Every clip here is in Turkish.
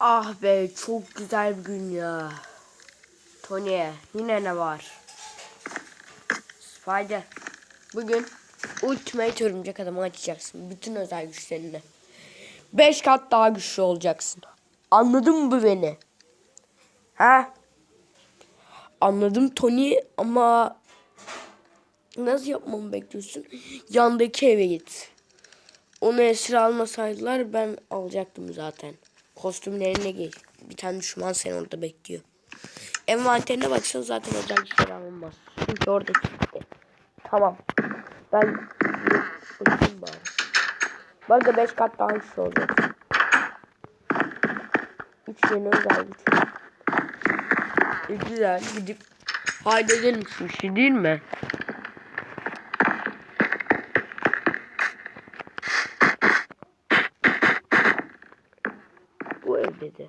Ah be çok güzel bir gün ya. Tony yine ne var? Spider. Bugün Ultimate Örümcek Adamı açacaksın. Bütün özel güçlerini. 5 kat daha güçlü olacaksın. Anladın mı beni? Ha? Anladım Tony ama nasıl yapmamı bekliyorsun? Yandaki eve git. Onu esir almasaydılar ben alacaktım zaten. Kostümlerine giy. Bir tane düşman seni orada bekliyor. Envanterine baksan zaten özel güçler alınmaz. Çünkü orada çıktı. Tamam. Ben bakayım bari. Bu arada 5 kat daha güçlü olacak. 3 yeni özel güç. E, güzel gidip halledelim şu işi değil mi? Bu evde de.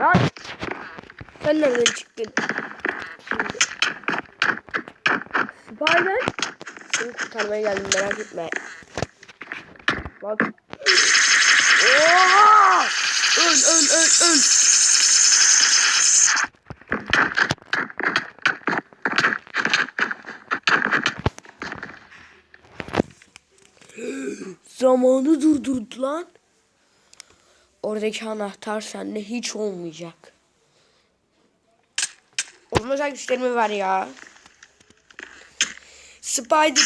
Lan! Sen nereden çıktın? Şimdi. Spider. Seni kurtarmaya geldim merak etme. Bak. Oha! Öl öl. Zamanı durdurdu lan. Oradaki anahtar sende hiç olmayacak. Özel güçlerimi ver ya. Spider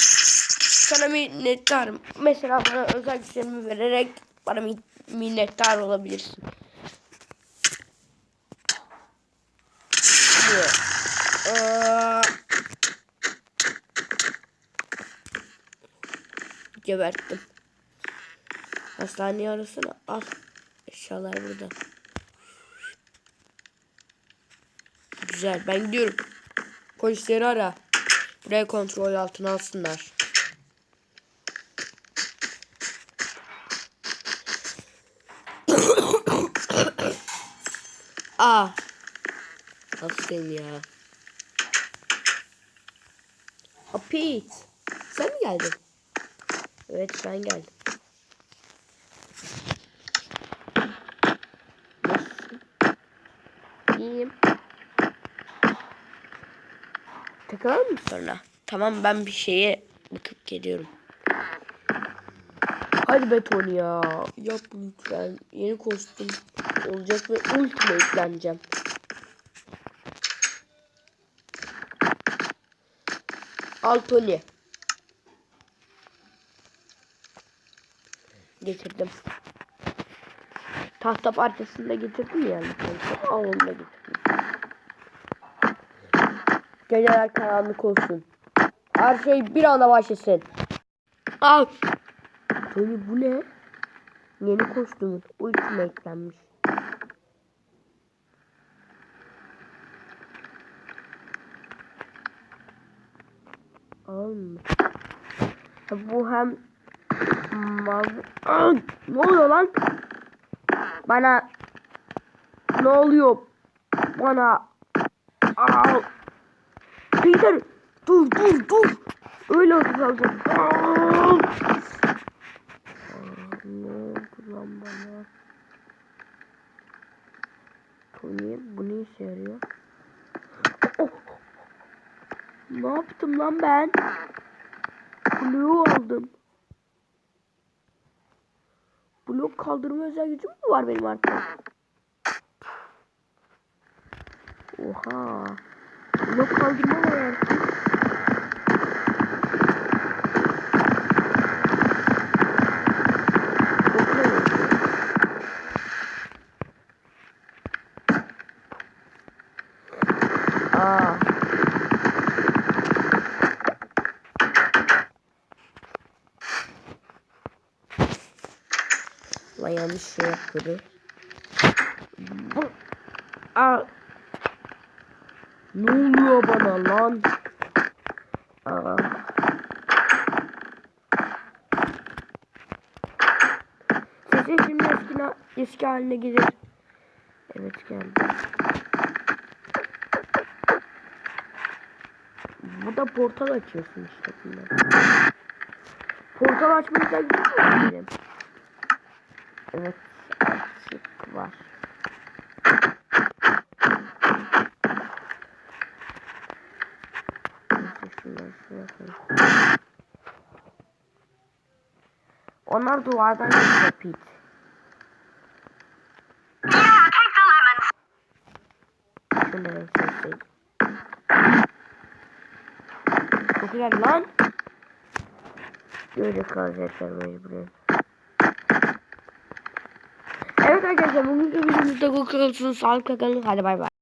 sana minnettarım. Mesela bana özel güçlerimi vererek bana min- minnettar olabilirsin. Şimdi, eee, Geberttim. Hastaneye arasana. Al. Eşyalar burada. Güzel. Ben gidiyorum. Polisleri ara. Buraya kontrol altına alsınlar. Aa. Hastayım ya. A Pete. Sen mi geldin? Evet ben geldim. İyiyim. Takılalım mı sonra? Tamam ben bir şeye bakıp geliyorum. Hadi be Tony ya. Yap lütfen. Yeni kostüm olacak ve ultimate yükleneceğim. Al Tony. Getirdim. Tahta parçasını da getirdim yani. Al onu da getirdim. Geceler karanlık olsun. Her şey bir anda başlasın. Al. Tony bu ne? Yeni kostümün ultime eklenmiş. Alın Bu hem mavi... Ne oluyor lan? Bana ne oluyor? Bana Aa! Peter dur dur dur. Öyle. Aa! Ne oldu lan bana? Tony bu ne işe yarıyor? Ne yaptım lan ben? Blue aldım. Blok kaldırma özel gücüm mü var benim artık? Oha. Blok kaldırma var artık. Aa. Lan yanlış şey yaptı. Bu... Aa. Ne oluyor bana lan? Aa. Sesin şimdi eski, eski haline gelir. Evet geldi. Burada portal açıyorsun işte. Portal açmayı da benim. Evet açık var. Onlar duvardan geçiyor Pete. Şunları çözseydim. Çok güzel lan. Böyle kalacaklar mecburen. Evet arkadaşlar bugünkü videomuzda bu kalsın. Sağlıkla kalın. Hadi bay bay.